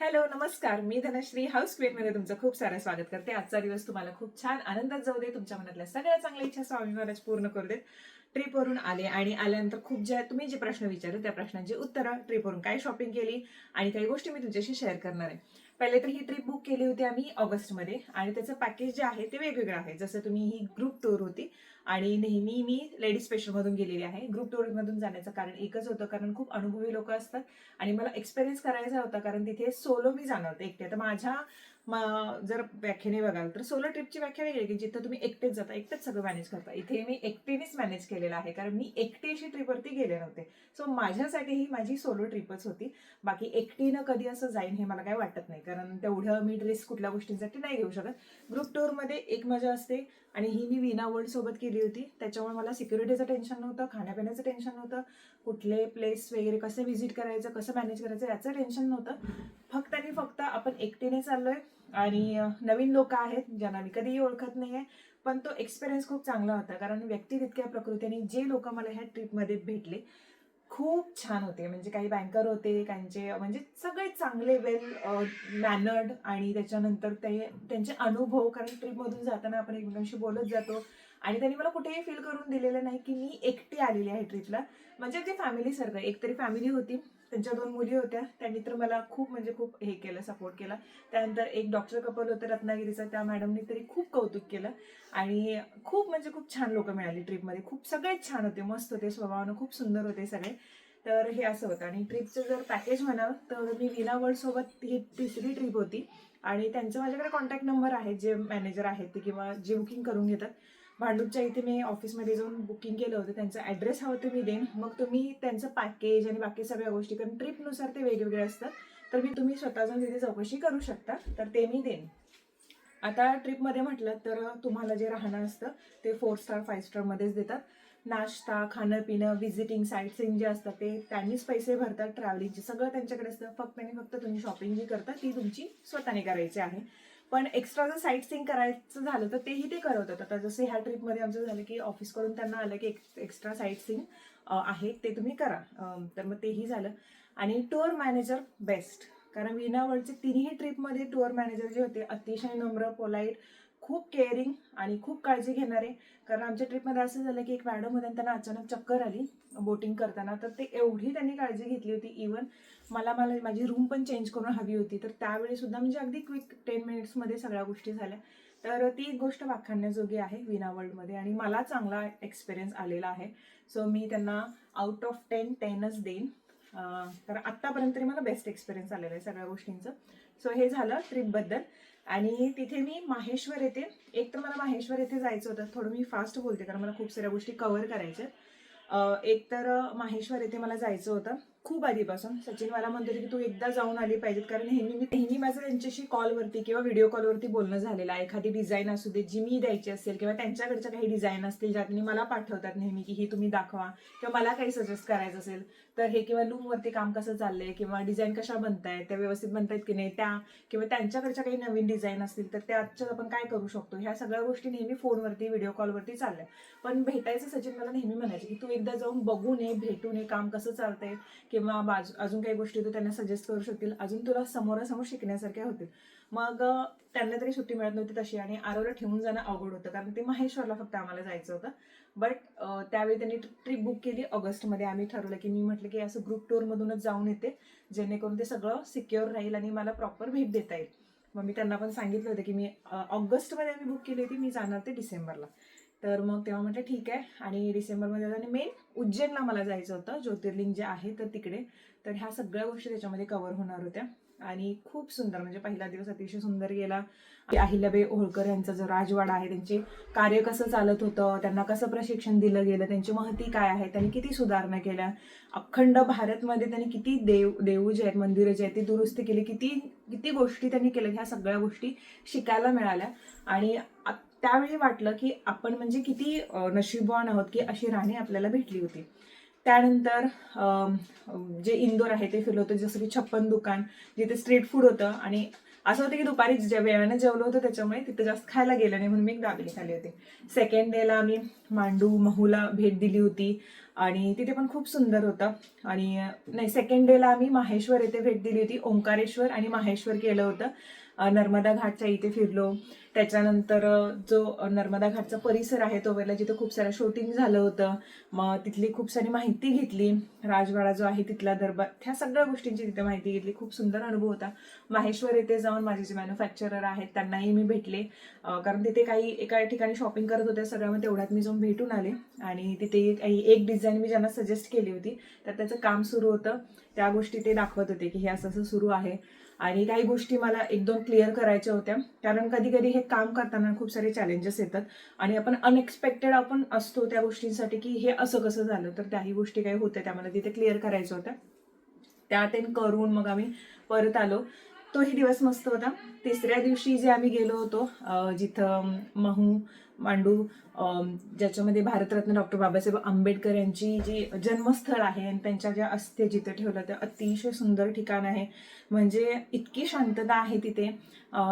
Hello नमस्कार. मी धनश्री हाऊसमध्ये तुमचं खूप सारं स्वागत करते. आजचा दिवस तुम्हाला खूप छान आनंदात जाऊ दे. तुमच्या मनातल्या सगळ्या चांगल्या इच्छा स्वामी महाराज पूर्ण करू देत. ट्रिपवरून आले आणि आल्यानंतर खूप ज्या तुम्ही जे प्रश्न विचारले त्या प्रश्नांची उत्तरं ट्रिपवरून काय शॉपिंग केली आणि काही गोष्टी मी तुमच्याशी शेअर करणार आहे. पहिले तर ही ट्रिप बुक केली होती आम्ही ऑगस्टमध्ये आणि त्याचं पॅकेज जे आहे ते वेगवेगळं आहे. जसं तुम्ही ही ग्रुप टूर होती आणि नेहमी मी लेडीज स्पेशलमधून गेलेली आहे. ग्रुप टूरमधून जाण्याचं कारण एकच होतं कारण खूप अनुभवी लोक असतात आणि मला एक्सपिरियन्स करायचा होता कारण तिथे सोलो मी जाणार होते एकटे. तर माझ्या जर व्याख्याने बघाल तर सोलो ट्रिपची व्याख्या वेगळी की जिथं तुम्ही एकटेच जाता एकटेच सगळं मॅनेज करता. इथे मी एकटीनेच मॅनेज केलेलं आहे कारण मी एकटी अशी ट्रिपवरती गेले नव्हते. सो माझ्यासाठी ही माझी सोलो ट्रिपच होती. बाकी एकटीनं कधी असं जाईन हे मला काय वाटत नाही कारण तेवढं मी ड्रेस कुठल्या गोष्टींसाठी नाही घेऊ शकत. ग्रुप टूरमध्ये एक मजा असते आणि ही मी विना वर्ल्ड सोबत केली होती. त्याच्यामुळे मला सिक्युरिटीचं टेन्शन नव्हतं खाण्यापिण्याचं टेन्शन नव्हतं कुठले प्लेस वगैरे कसं व्हिजिट करायचं कसं मॅनेज करायचं याचं टेन्शन नव्हतं. फक्त आणि फक्त आपण एकटीने चाललोय आणि नवीन लोक आहेत ज्यांना मी कधीही ओळखत नाही आहे पण तो एक्सपिरियन्स खूप चांगला होता. कारण व्यक्ती तितक्या प्रकृतीने जे लोक मला ह्या ट्रिपमध्ये भेटले खूप छान होते. म्हणजे काही बँकर होते त्यांचे म्हणजे सगळे चांगले वेल मॅनर्ड आणि त्याच्यानंतर ते त्यांचे अनुभव कारण ट्रिपमधून जाताना आपण एकमेकांशी बोलत जातो. आणि त्यांनी मला कुठेही फील करून दिलेलं नाही की मी एकटी आलेली आहे ट्रीपला म्हणजे अगदी फॅमिलीसारखं एकतरी फॅमिली होती. त्यांच्या दोन मुली होत्या. त्यांनी तर मला खूप म्हणजे खूप हे केलं सपोर्ट केला. त्यानंतर एक डॉक्टर कपल होतं रत्नागिरीचं. त्या मॅडमनी तरी खूप कौतुक केलं. आणि खूप म्हणजे खूप छान लोक मिळाली ट्रिपमध्ये खूप सगळेच छान होते मस्त होते. स्वभावानं खूप सुंदर होते सगळे. तर हे असं होतं. आणि ट्रिपचं जर पॅकेज म्हणाल तर मी विना वर्ल्ड सोबत ही तिसरी ट्रिप होती. आणि त्यांचं माझ्याकडे कॉन्टॅक्ट नंबर आहे. जे मॅनेजर आहेत ते किंवा जे बुकिंग करून घेतात. भांडूपच्या इथे मी ऑफिसमध्ये जाऊन बुकिंग केलं होतं. त्यांचा ॲड्रेस हवं ते मी देईन. मग तुम्ही त्यांचं पॅकेज आणि बाकी सगळ्या गोष्टी कारण ट्रिपनुसार ते वेगवेगळे असतात. तर मी तुम्ही स्वतः जाऊन तिथे चौकशी करू शकता. तर ते मी देईन. आता ट्रिपमध्ये म्हटलं तर तुम्हाला जे राहणं असतं ते फोर स्टार फाईव्ह स्टारमध्येच देतात. नाश्ता खाणं पिणं व्हिजिटिंग साईट सीन जे असतात ते त्यांनीच पैसे भरतात ट्रॅव्हलिंगचे सगळं त्यांच्याकडे असतं. फक्त आणि फक्त तुम्ही शॉपिंग जी करता ती तुमची स्वतःने करायची आहे. पण एक्स्ट्रा जर साईट सीन करायचं झालं तर तेही ते करत होतं आता जसं ह्या ट्रिपमध्ये आमचं झालं की ऑफिसकडून त्यांना आलं की एक्स्ट्रा साईट सीन आहे ते तुम्ही करा. तर मग तेही झालं. आणि टूर मॅनेजर बेस्ट कारण विनावळचे तिन्ही ट्रिपमध्ये टूर मॅनेजर जे होते अतिशय नम्र पोलाईट खूप केअरिंग आणि खूप काळजी घेणारे. कारण आमच्या ट्रिपमध्ये असं झालं की एक मॅडम होत्या त्यांना अचानक चक्कर आली. बोटिंग करताना तर ते एवढी त्यांनी काळजी घेतली होती. इवन मला मला माझी रूम पण चेंज करून हवी होती. तर त्यावेळीसुद्धा म्हणजे अगदी क्विक टेन मिनिट्समध्ये सगळ्या गोष्टी झाल्या. तर ती एक गोष्ट वाखाणण्याजोगी आहे विना वर्ल्डमध्ये आणि मला चांगला एक्सपिरियन्स आलेला आहे. सो मी त्यांना आउट ऑफ टेन टेनच देईन. तर आत्तापर्यंत तरी मला बेस्ट एक्सपिरियन्स आलेला आहे सगळ्या गोष्टींचं. सो हे झालं ट्रिपबद्दल आणि तिथे मी माहेश्वर येथे एक तर मला माहेश्वर येथे जायचं होतं. थोडं मी फास्ट बोलते कारण मला खूप साऱ्या गोष्टी कव्हर करायच्या एक तर माहेश्वर येथे मला जायचं होतं. खूप आधीपासून. सचिन मला म्हणतो की तू एकदा जाऊन आली पाहिजेत. कारण नेहमी मी नेहमी माझं त्यांच्याशी कॉलवरती किंवा व्हिडिओ कॉलवरती बोलणं झालेलं आहे. एखादी डिझाईन असू दे जी मी द्यायची असेल किंवा त्यांच्याकडच्या काही डिझाईन असतील ज्या त्यांनी मला पाठवतात नेहमी की ही तुम्ही दाखवा किंवा मला काही सजेस्ट करायचं असेल तर हे किंवा लूमवरती काम कसं चाललंय किंवा डिझाईन कशा बनतायत त्या व्यवस्थित बनतायत की नाही त्या किंवा त्यांच्याकडच्या काही नवीन डिझाईन असतील तर त्याच्यात आपण काय करू शकतो? ह्या सगळ्या गोष्टी नेहमी फोनवरती व्हिडिओ कॉलवरती चालल्या. पण भेटायचं सचिन मला नेहमी म्हणायचे की तू एकदा जाऊन बघून ये भेटून ये काम कसं चालतंय किंवा बाजू अजून काही गोष्टी तू त्यांना सजेस्ट करू शकतील. अजून तुला समोरासमोर शिकण्यासारख्या होतील. मग त्यांना तरी सुट्टी मिळत नव्हती तशी आणि आरोला ठेवून जाणं अवघड होतं. कारण ते माहेश्वरला फक्त आम्हाला जायचं होतं. बट त्यावेळी त्यांनी ट्रिप बुक केली ऑगस्टमध्ये. आम्ही ठरवलं की मी म्हटलं की असं ग्रुप टूरमधूनच जाऊन येते. जेणेकरून ते सगळं सिक्युअर राहील आणि मला प्रॉपर भेट देता येईल. मग मी त्यांना पण सांगितलं होतं की मी ऑगस्टमध्ये आम्ही बुक केली होती. मी जाणार ते डिसेंबरला. तर मग तेव्हा म्हटलं ठीक आहे. आणि डिसेंबरमध्ये आणि मेन उज्जैनला मला जायचं होतं ज्योतिर्लिंग जे आहे तर तिकडे. तर ह्या सगळ्या गोष्टी त्याच्यामध्ये कवर होणार होत्या. आणि खूप सुंदर म्हणजे पहिला दिवस अतिशय सुंदर गेला. अहिल्याबाई होळकर यांचा जो राजवाडा आहे त्यांचे कार्य कसं चालत होतं त्यांना कसं प्रशिक्षण दिलं गेलं त्यांची महती काय आहे त्यांनी किती सुधारणा केल्या. अखंड भारतमध्ये त्यांनी किती देव देऊ जे आहेत मंदिरं जे आहेत ती दुरुस्ती केली किती किती गोष्टी त्यांनी केल्या ह्या सगळ्या गोष्टी शिकायला मिळाल्या. आणि आ- त्यावेळी वाटलं की आपण म्हणजे किती नशीबवान आहोत की अशी राणी आपल्याला भेटली होती. त्यानंतर जे इंदोर आहे ते फिरलं होतं जसं की छप्पन दुकान जिथे स्ट्रीट फूड होतं आणि असं होतं की दुपारी ज्या वेळानं जेवलं होतं त्याच्यामुळे तिथं जास्त खायला गेलं नाही म्हणून मी एक दाबेली खाली होती. सेकंड डेला आम्ही मांडू महूला भेट दिली होती आणि तिथे पण खूप सुंदर होतं. आणि नाही सेकंड डेला आम्ही माहेश्वर येथे भेट दिली होती. ओंकारेश्वर आणि माहेश्वर केलं होतं. नर्मदा घाटच्या इथे फिरलो. त्याच्यानंतर जो नर्मदा घाटचा परिसर आहे तो वेळेला जिथे खूप सारं शूटिंग झालं होतं मग तिथली खूप सारी माहिती घेतली. राजवाडा जो आहे तिथला दरबार ह्या सगळ्या गोष्टींची तिथे माहिती घेतली. खूप सुंदर अनुभव होता. माहेश्वर येथे जाऊन माझे जे मॅन्युफॅक्चरर आहेत त्यांनाही मी भेटले. कारण तिथे काही एका ठिकाणी शॉपिंग करत होत्या सगळ्यामध्ये तेवढ्यात मी जाऊन भेटून आले. आणि तिथे काही एक डिझाईन मी ज्यांना सजेस्ट केली होती तर त्याचं काम सुरू होतं. त्या गोष्टी ते दाखवत होते की हे असं असं सुरू आहे. आणि काही गोष्टी मला एक दोन क्लिअर करायच्या होत्या. कारण कधी कधी हे काम करताना खूप सारे चॅलेंजेस येतात. आणि आपण अनएक्सपेक्टेड आपण असतो त्या गोष्टींसाठी की हे असं कसं झालं तर त्याही गोष्टी काही होत्या त्या मला तिथे क्लिअर करायच्या होत्या. त्या ते करून मग आम्ही परत आलो. तोही दिवस मस्त होता. तिसऱ्या दिवशी जे आम्ही गेलो होतो जिथं महू मांडू ज्याच्यामध्ये भारतरत्न डॉक्टर बाबासाहेब आंबेडकर यांची जी जन्मस्थळ आहे आणि त्यांच्या ज्या अस्थ्य जिथे ठेवलं ते अतिशय सुंदर ठिकाण आहे. म्हणजे इतकी शांतता आहे तिथे.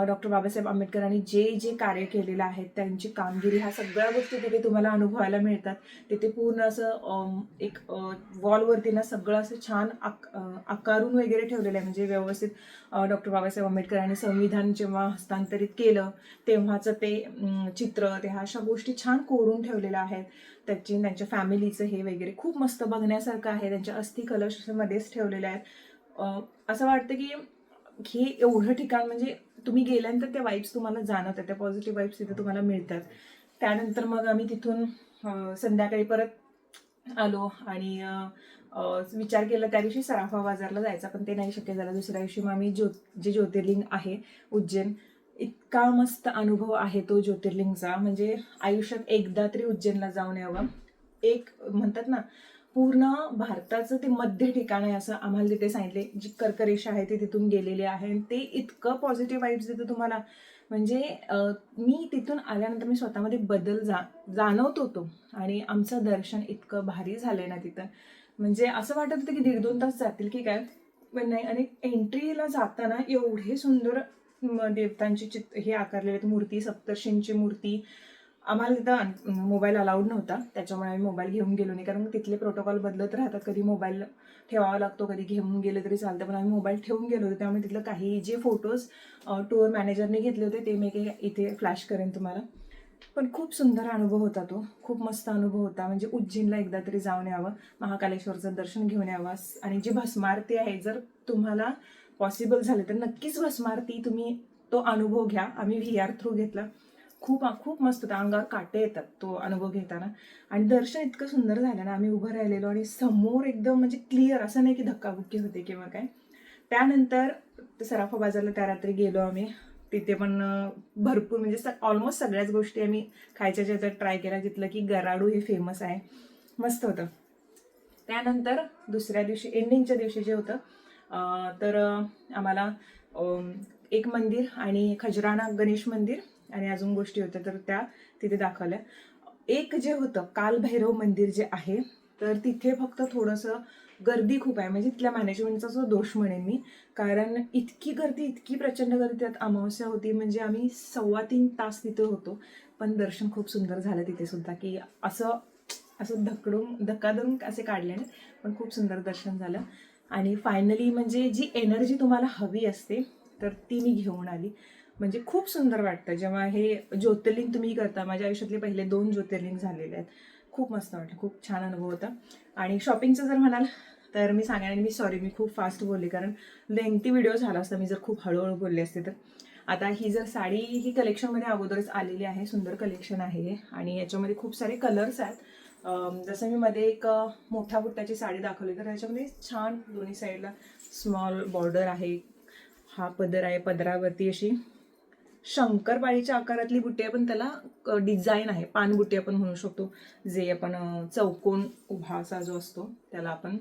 डॉक्टर बाबासाहेब आंबेडकरांनी जे जे कार्य केलेलं आहे त्यांची कामगिरी ह्या सगळ्या गोष्टी तिथे तुम्हाला अनुभवायला मिळतात. तिथे पूर्ण असं एक वॉलवरती ना सगळं असं छान आक आकारून वगैरे ठेवलेलं आहे. म्हणजे व्यवस्थित डॉक्टर बाबासाहेब आंबेडकरांनी संविधान जेव्हा हस्तांतरित केलं तेव्हाचं ते चित्र ते ह्या अशा गोष्टी छान कोरून ठेवलेल्या आहेत. त्याची त्यांच्या फॅमिलीचं हे वगैरे खूप मस्त बघण्यासारखं आहे. त्यांच्या अस्थि कलश ठेवलेल्या आहेत. असं वाटतं की हे एवढं ठिकाण म्हणजे तुम्ही गेल्यानंतर त्या वाईब्स तुम्हाला जाणवतात त्या पॉझिटिव्ह वाईब्स तिथे तुम्हाला मिळतात. त्यानंतर मग आम्ही तिथून संध्याकाळी परत आलो आणि विचार केला त्या दिवशी सराफा बाजारला जायचा पण ते नाही शक्य झालं. दुसऱ्या दिवशी मग आम्ही ज्योत जे ज्योतिर्लिंग आहे उज्जैन इतका मस्त अनुभव आहे तो ज्योतिर्लिंगचा. म्हणजे आयुष्यात एकदा तरी उज्जैनला जाऊन यावं. एक म्हणतात ना पूर्ण भारताचं ते मध्य ठिकाण आहे असं आम्हाला तिथे सांगितले. जी कर्करेषा आहे ती तिथून गेलेली आहे. आणि ते इतकं पॉझिटिव्ह वाईब्स देतं तुम्हाला. म्हणजे मी तिथून आल्यानंतर मी स्वतःमध्ये बदल जा जाणवत होतो आणि आमचं दर्शन इतकं भारी झालंय ना तिथं. म्हणजे असं वाटत होतं की दीड दोन तास जातील की काय पण नाही. आणि एंट्रीला जाताना एवढे सुंदर म, देवतांची चित हे आकारलेले आहेत. मूर्ती सप्तर्षींची मूर्ती. आम्हाला तिथं मोबाईल अलाउड नव्हता. त्याच्यामुळे आम्ही मोबाईल घेऊन गेलो नाही. कारण तिथले प्रोटोकॉल बदलत राहतात. कधी मोबाईल ठेवावा लागतो कधी घेऊन गेले तरी चालतं. पण आम्ही मोबाईल ठेवून गेलो होतो. त्यामुळे तिथलं काही जे फोटोज टूर मॅनेजरने घेतले होते ते मी काही इथे फ्लॅश करेन तुम्हाला. पण खूप सुंदर अनुभव होता तो. खूप मस्त अनुभव होता. म्हणजे उज्जैनला एकदा तरी जाऊन यावं महाकालेश्वरचं दर्शन घेऊन यावं. आणि जी भस्मारती आहे जर तुम्हाला पॉसिबल झालं तर नक्कीच भस्मारती तुम्ही तो अनुभव घ्या. आम्ही व्ही आर थ्रू घेतला. खूप खूप मस्त होता. अंगावर काटे येतात तो अनुभव घेताना. आणि दर्शन इतकं सुंदर झालं ना आम्ही उभं राहिलेलो आणि समोर एकदम म्हणजे क्लिअर असं नाही की धक्काबुक्की होते किंवा काय. त्यानंतर सराफा बाजारला त्या रात्री गेलो आम्ही. तिथे पण भरपूर म्हणजे ऑलमोस्ट सगळ्याच गोष्टी आम्ही खायच्या ज्या ट्राय केल्या जिथलं की गराडू हे फेमस आहे. मस्त होतं. त्यानंतर दुसऱ्या दिवशी एंडिंगच्या दिवशी जे होतं तर आम्हाला एक मंदिर आणि खजराना गणेश मंदिर आणि अजून गोष्टी होत्या तर त्या तिथे दाखवल्या. एक जे होतं कालभैरव मंदिर जे आहे तर तिथे फक्त थोडंसं गर्दी खूप आहे. म्हणजे तिथल्या मॅनेजमेंटचा जो दोष म्हणेन मी. कारण इतकी गर्दी इतकी प्रचंड गर्दी त्यात अमावस्या होती. म्हणजे आम्ही सव्वा तीन तास तिथे होतो. पण दर्शन खूप सुंदर झालं तिथे सुद्धा की असं असं धकडून धक्काधरून असे काढले नाही पण खूप सुंदर दर्शन झालं. आणि फायनली म्हणजे जी एनर्जी तुम्हाला हवी असते तर ती मी घेऊन आली. म्हणजे खूप सुंदर वाटतं. जेव्हा हे ज्योतिर्लिंग तुम्ही करता माझ्या आयुष्यातले पहिले दोन ज्योतिर्लिंग झालेले आहेत. खूप मस्त वाटलं खूप छान अनुभव होता. आणि शॉपिंगचं जर म्हणाल तर मी सांगेन आणि मी सॉरी मी खूप फास्ट बोलले कारण लेंथी व्हिडिओ झाला असता मी जर खूप हळूहळू बोलले असते तर. आता ही जर साडी ही कलेक्शनमध्ये अगोदरच आलेली आहे सुंदर कलेक्शन आहे. हे. आणि याच्यामध्ये खूप सारे कलर्स आहेत. जसं मी मध्ये एक मोठ्या बुट्ट्याची साडी दाखवली तर त्याच्यामध्ये छान दोन्ही साईडला स्मॉल बॉर्डर आहे. हा पदर आहे पदरावरती अशी शंकरपाळीच्या आकारातली बुट्टी आहे पण त्याला डिझाईन आहे. पानबुट्टी आपण म्हणू शकतो जे आपण चौकोन उभा असा जो असतो त्याला आपण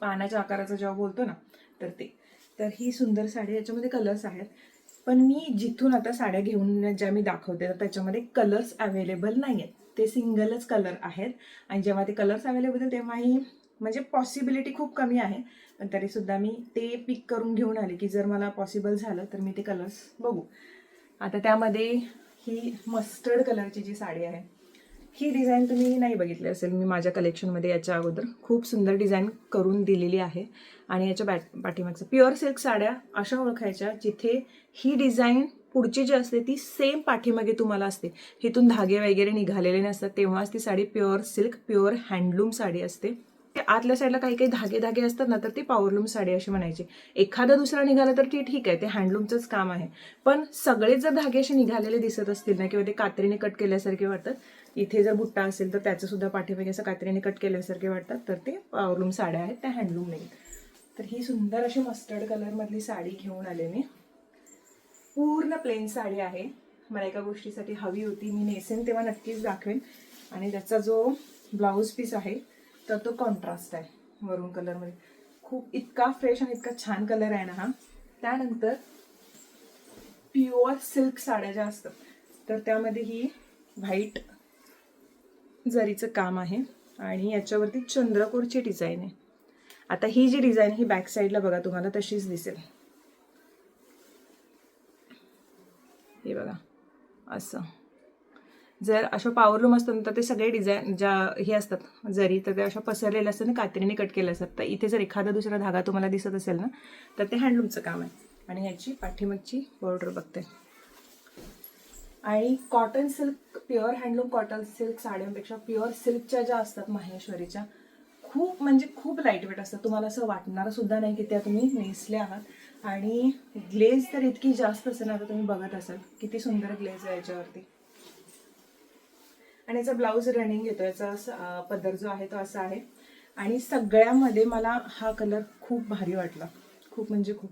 पानाच्या आकाराचा जेव्हा बोलतो ना तर ते. तर ही सुंदर साडी याच्यामध्ये कलर्स आहेत. पण मी जिथून आता साड्या घेऊन ज्या मी दाखवते तर त्याच्यामध्ये कलर्स अवेलेबल नाही आहेत ते सिंगलच कलर आहेत. आणि जेव्हा ते कलर्स अवेलेबल तेव्हाही म्हणजे पॉसिबिलिटी खूप कमी आहे. पण तरीसुद्धा मी ते पिक करून घेऊन आले की जर मला पॉसिबल झालं तर मी ते कलर्स बघू. आता त्यामध्ये ही मस्टर्ड कलरची जी साडी आहे ही डिझाईन तुम्ही नाही बघितली असेल. मी माझ्या कलेक्शनमध्ये याच्या अगोदर खूप सुंदर डिझाईन करून दिलेली आहे. आणि याच्या बॅट पाठीमागचं प्युअर सिल्क साड्या अशा ओळखायच्या जिथे ही डिझाईन पुढची जी असते ती सेम पाठीमागे तुम्हाला असते. हिथून धागे वगैरे निघालेले नसतात तेव्हाच ती sari pure silk pure handloom sari असते. ते आतल्या साईडला काही काही धागे धागे असतात ना तर ती पॉवरलूम साडी अशी म्हणायची. एखादा दुसरा निघाला तर ती ठीक आहे ते हँडलूमचंच काम आहे. पण सगळेच जर धागे असे निघालेले दिसत असतील ना किंवा ते कात्रीने कट केल्यासारखे वाटतात इथे जर बुट्टा असेल तर त्याचं सुद्धा पाठीमागे असं कात्रीने कट केल्यासारखे वाटतात तर ते पॉवरलूम साड्या आहेत त्या हँडलूम नाही तर ही सुंदर अशी मस्टर्ड कलरमधली साडी घेऊन आले मी. पूर्ण प्लेन साडी आहे. मला एका गोष्टीसाठी हवी होती मी नेसेन तेव्हा नक्कीच दाखवेन. आणि त्याचा जो ब्लाऊज पीस आहे तर तो कॉन्ट्रास्ट आहे वरून कलरमध्ये खूप इतका फ्रेश आणि इतका छान कलर आहे ना हा. त्यानंतर प्युअर सिल्क साड्या ज्या असतात तर त्यामध्ये ही व्हाईट जरीचं काम आहे आणि याच्यावरती चंद्रकोरची डिझाईन आहे. आता ही जी डिझाईन ही बॅक साईडला बघा तुम्हाला तशीच दिसेल. हे बघा असं. जर अशा पॉवरलूम असतात ना, तर ते सगळे डिझाईन ज्या हे असतात जरी तर ते अशा पसरलेल्या असतात ना कात्रीने कट केले असतात. तर इथे जर एखादा दुसरा धागा तुम्हाला दिसत असेल ना तर ते हँडलूमचं काम आहे. आणि ह्याची पाठीमागची बॉर्डर बघते. आणि cotton silk pure handloom cotton silk साड्यांपेक्षा pure सिल्कच्या ज्या असतात माहेश्वरीच्या खूप म्हणजे खूप लाइट वेट असतात. तुम्हाला असं वाटणारं सुद्धा नाही की त्या तुम्ही नेसल्या आहात. आणि ग्लेज तर इतकी जास्त असेल ना आता तुम्ही बघत असाल किती सुंदर ग्लेज आहे याच्यावरती. आणि याचा ब्लाऊज रनिंग येतो याचा पदर जो आहे तो असा आहे. आणि सगळ्यामध्ये मला हा कलर खूप भारी वाटला. खूप म्हणजे खूप.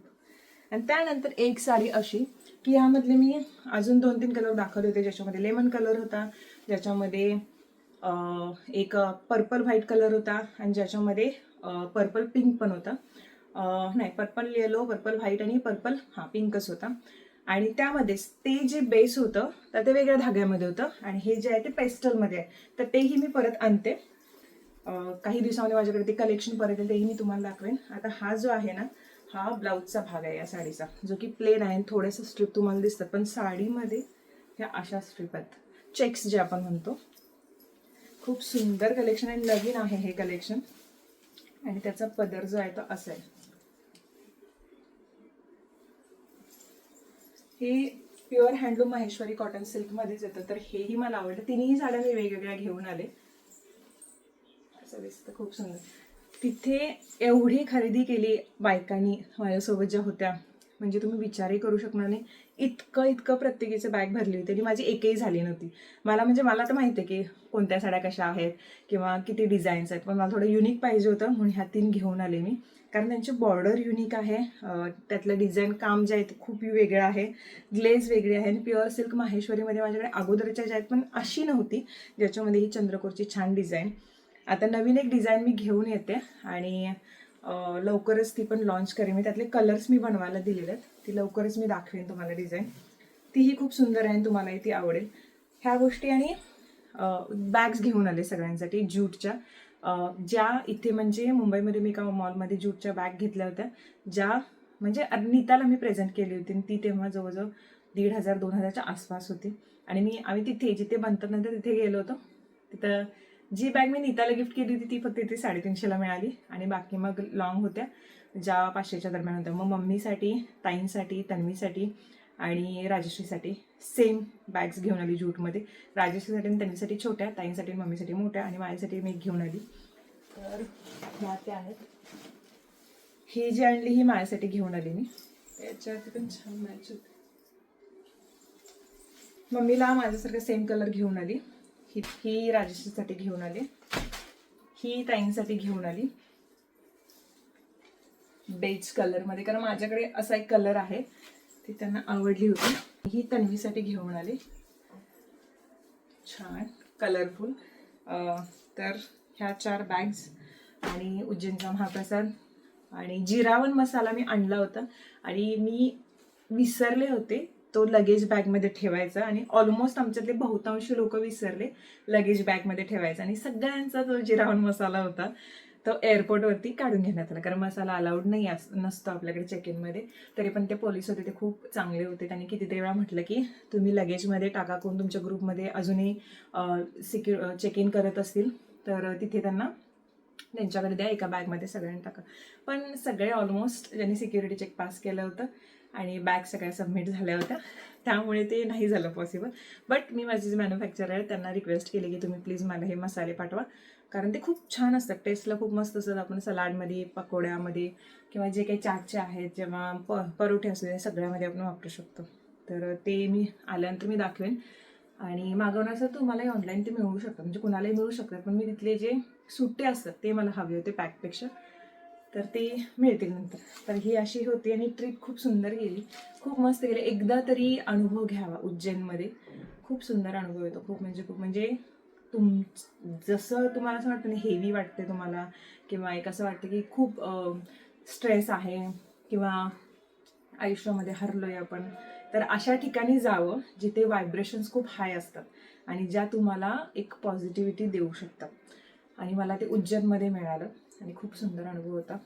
आणि त्यानंतर एक साडी अशी की यामधले मी अजून दोन तीन कलर दाखवले होते. ज्याच्यामध्ये लेमन कलर होता ज्याच्यामध्ये एक पर्पल व्हाईट कलर होता आणि ज्याच्यामध्ये पर्पल पिंक पण होता. नाही पर्पल येलो पर्पल व्हाईट आणि पर्पल हा पिंकच होता. आणि त्यामध्येच ते जे बेस होतं तर ते वेगळ्या धाग्यामध्ये होतं. आणि हे जे आहे ते पेस्टलमध्ये आहे. तर तेही मी परत आणते. काही दिवसामध्ये माझ्याकडे ते कलेक्शन परत येईल तेही मी तुम्हाला दाखवेन. आता हा जो आहे ना हा ब्लाऊजचा भाग आहे या साडीचा. जो की प्लेन आहे थोडंसं स्ट्रीप तुम्हाला दिसतात पण साडीमध्ये ह्या अशा स्ट्रीप आहेत. चेक्स जे आपण म्हणतो. खूप सुंदर कलेक्शन आहे. नवीन आहे हे कलेक्शन आणि त्याचा पदर जो आहे तो असा आहे. हे प्युअर हँडलूम माहेश्वरी कॉटन सिल्कमध्येच येतं तर हेही मला आवडलं. तिन्ही साड्या मी वेगवेगळ्या घेऊन आले. असं दिसतं खूप सुंदर. तिथे एवढी खरेदी केली बायकांनी माझ्यासोबत ज्या होत्या. म्हणजे तुम्ही विचारही करू शकणार नाही. इतकं इतकं प्रत्येकीचं बॅग भरली होती आणि माझी एकही झाली नव्हती. मला म्हणजे मला तर माहिती आहे की कोणत्या साड्या कशा आहेत किंवा किती डिझाईन्स आहेत पण मला थोडं युनिक पाहिजे होतं म्हणून ह्या तीन घेऊन आले मी. कारण त्यांची बॉर्डर युनिक आहे. त्यातलं डिझाईन काम जे आहे ते खूप वेगळं आहे. ग्लेज वेगळी आहे आणि प्युअर सिल्क माहेश्वरीमध्ये माझ्याकडे अगोदरच्या ज्या आहेत पण अशी नव्हती ज्याच्यामध्ये ही चंद्रकोरची छान डिझाईन आता नवीन एक डिझाईन मी घेऊन येते आणि लवकरच ती पण लॉन्च करेन. मी त्यातले कलर्स मी बनवायला दिलेले आहेत. ती लवकरच मी दाखवेन तुम्हाला डिझाईन तीही खूप सुंदर आहे आणि तुम्हालाही ती आवडेल. ह्या गोष्टी आणि बॅग्स घेऊन आले सगळ्यांसाठी ज्यूटच्या. ज्या इथे म्हणजे मुंबईमध्ये मी एका मॉलमध्ये ज्यूटच्या बॅग घेतल्या होत्या ज्या म्हणजे अनिताला मी प्रेझेंट केली होती आणि ती तेव्हा जवळजवळ दीड हजार दोन हजारच्या आसपास होती. आणि मी आम्ही तिथे जिथे बनतात नंतर तिथे गेलो होतो. तिथं जी बॅग मी नीताला गिफ्ट केली होती ती फक्त इथे साडेतीनशेला मिळाली आणि बाकी मग लॉंग होत्या. ज्या पाचशेच्या दरम्यान होत्या. मग मम्मीसाठी ताईंसाठी तन्वीसाठी आणि राजश्रीसाठी सेम बॅग्स घेऊन आली ज्यूटमध्ये. राजश्रीसाठी आणि तन्वीसाठी छोट्या ताईंसाठी आणि मम्मीसाठी मोठ्या आणि माझ्यासाठी मी घेऊन आली. तर ह्या त्या आहेत. ही जी आणली ही माझ्यासाठी घेऊन आली मी. याच्यावरती पण छान मॅच होते. मम्मीला माझ्यासारखं सेम कलर घेऊन आली. ही ही राजश्रीसाठी घेऊन आली. ही ताईंसाठी घेऊन आली. बेज कलरमध्ये कारण माझ्याकडे असा एक कलर आहे ती त्यांना आवडली होती. ही तन्वीसाठी घेऊन आली छान कलरफुल तर ह्या चार बॅग्स आणि उज्जैनचा महाप्रसाद आणि जिरावन मसाला मी आणला होता. आणि मी विसरले होते तो लगेज बॅगमध्ये ठेवायचा आणि ऑलमोस्ट आमच्यातले बहुतांश लोक विसरले लगेज बॅगमध्ये ठेवायचा. आणि सगळ्यांचा तो जिरावन मसाला होता. तो एअरपोर्टवरती काढून घेण्यात आला. कारण मसाला अलाउड नाही अस नसतो आपल्याकडे चेक इनमध्ये तरी पण ते पोलीस होते ते खूप चांगले होते. त्यांनी कितीतरी वेळा म्हटलं की तुम्ही लगेजमध्ये टाका कोण तुमच्या ग्रुपमध्ये अजूनही सिक्यु चेक इन करत असतील तर तिथे त्यांना त्यांच्याकडे द्या एका बॅगमध्ये सगळ्यांनी टाका. पण सगळे ऑलमोस्ट ज्यांनी सिक्युरिटी चेक पास केलं होतं आणि बॅग सगळ्या सबमिट झाल्या होत्या त्यामुळे ते नाही झालं पॉसिबल बट मी माझे जे मॅन्युफॅक्चर आहे त्यांना रिक्वेस्ट केली की तुम्ही प्लीज मला हे मसाले पाठवा. कारण ते खूप छान असतात. टेस्टला खूप मस्त असतात आपण सलाडमध्ये पकोड्यामध्ये किंवा जे काही चाटचे आहेत जेव्हा प परोठे असू दे सगळ्यामध्ये आपण वापरू शकतो. तर ते मी आल्यानंतर मी दाखवेन. आणि मागवण्याचं तुम्हालाही ऑनलाईन ते मिळू शकतं. म्हणजे कुणालाही मिळू शकतात पण मी तिथले जे सुट्टे असतात ते मला हवे होते पॅकपेक्षा तर ते मिळतील नंतर. तर ही अशी होती आणि ट्रिप खूप सुंदर गेली. खूप मस्त गेली. एकदा तरी अनुभव घ्यावा उज्जैनमध्ये. खूप सुंदर अनुभव येतो. खूप म्हणजे खूप म्हणजे तुम जसं तुम्हाला असं वाटतं ना हेवी वाटते तुम्हाला किंवा एक असं वाटतं की खूप स्ट्रेस आहे किंवा आयुष्यामध्ये हरलोय आपण तर अशा ठिकाणी जावं जिथे व्हायब्रेशन्स खूप हाय असतात आणि ज्या तुम्हाला एक पॉझिटिव्हिटी देऊ शकतात. आणि मला ते उज्जैनमध्ये मिळालं आणि खूप सुंदर अनुभव होता.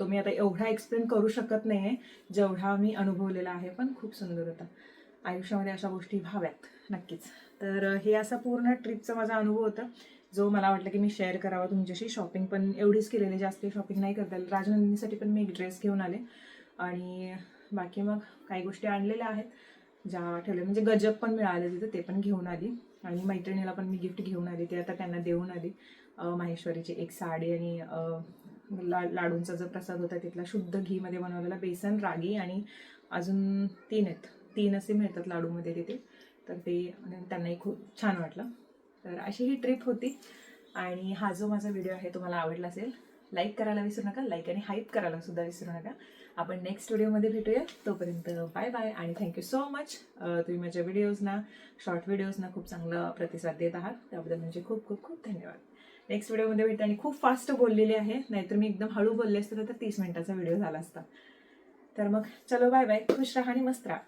तो मी आता एवढा एक्सप्लेन करू शकत नाही आहे जेवढा मी अनुभवलेला आहे पण खूप सुंदर होता. आयुष्यामध्ये अशा गोष्टी व्हाव्यात नक्कीच. तर हे असा पूर्ण ट्रिपचा माझा अनुभव होता. जो मला वाटलं की मी शेअर करावा तुमच्याशी. शॉपिंग पण एवढीच केलेली जास्त शॉपिंग नाही करता येईल राजनंदिनीसाठी पण मी एक ड्रेस घेऊन आले. आणि बाकी मग काही गोष्टी आणलेल्या आहेत. ज्या ठेवल्या म्हणजे गजब पण मिळाले तिथं ते पण घेऊन आली. आणि मैत्रिणीला पण मी गिफ्ट घेऊन आली. ते आता त्यांना देऊन आली. माहेश्वरीची एक साडी आणि ला लाडूंचा जो प्रसाद होता तिथला शुद्ध घीमध्ये बनवलेला बेसन रागी आणि अजून तीन आहेत. तीन असे मिळतात लाडूमध्ये तिथे. तर ते त्यांनाही खूप छान वाटलं. तर अशी ही ट्रिप होती. आणि हा जो माझा व्हिडिओ आहे तुम्हाला आवडला असेल लाईक करायला विसरू नका. लाईक आणि हाईप करायला सुद्धा विसरू नका. आपण नेक्स्ट व्हिडिओमध्ये भेटूया. तोपर्यंत बाय बाय आणि थँक्यू सो मच तुम्ही माझ्या व्हिडिओजना शॉर्ट व्हिडिओजना खूप चांगला प्रतिसाद देत आहात. त्याबद्दल म्हणजे खूप खूप खूप धन्यवाद. नेक्स्ट व्हिडिओमध्ये भेटते आणि खूप फास्ट बोललेली आहे. नाहीतर मी एकदम हळू बोलले असते तर तीस मिनिटाचा व्हिडिओ झाला असता. तर मग चलो बाय बाय खुश राहा आणि मस्त राहा.